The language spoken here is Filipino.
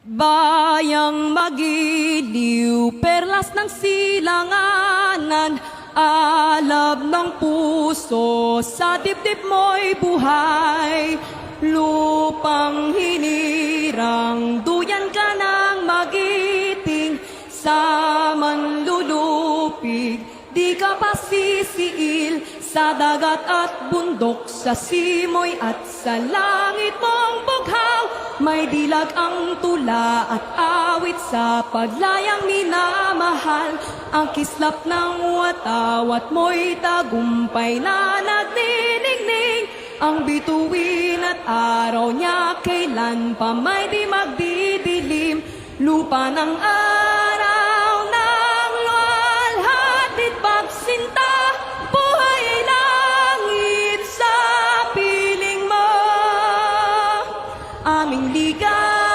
Bayang magiliw, perlas ng silanganan, alab ng puso, sa dibdib mo'y buhay. Lupang hinirang, duyan ka ng magiting, sa manlulupig, di ka pa sisiil, sa dagat at bundok, sa simoy at sa langit bughaw, may dilag ang tula at awit sa paglayang minamahal, ang kislap ng watawat mo'y tagumpay na nagniningning, ang bituin at araw niya kailan pa may di magdidilim, lupa ng aming ligaw.